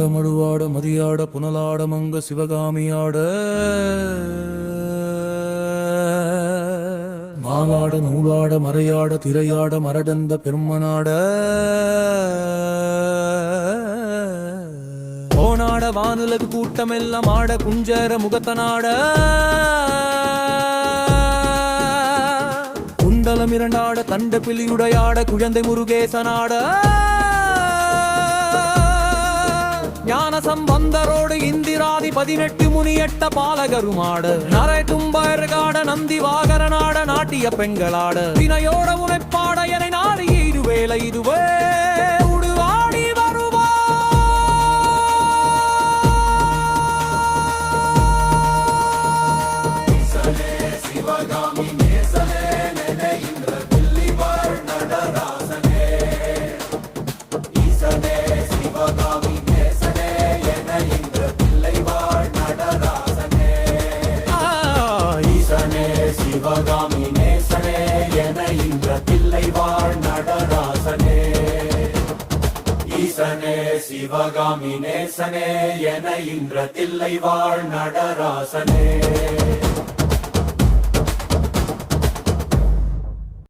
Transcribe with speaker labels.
Speaker 1: மழுவாட மதியாட புனலாட மங்க சிவகாமியாட. மாலாட நூலாட மறையாட திரையாட மரடந்த பெருமனாட. போனாட வானுலகு கூட்டமெல்லாம் ஆட குஞ்சர முகத்தனாட. குண்டலம் இரண்டாட தண்ட பிள்ளியுடையாட குழந்தை முருகேசனாட. ஞான சம்பந்தரோடு இந்திராதி பதினெட்டு முனியட்ட பாலகருமாட. நரை தும்பர்காட நந்தி வாகரனாட நாட்டிய பெண்களாட. வினையோட
Speaker 2: உழைப்பா சிவகாமி நேசனே என இன்ற பிள்ளை வாழ் நடராசனே. ஈசனே சிவகாமி நேசனே என இன்ற தில்லை வாழ் நடராசனே.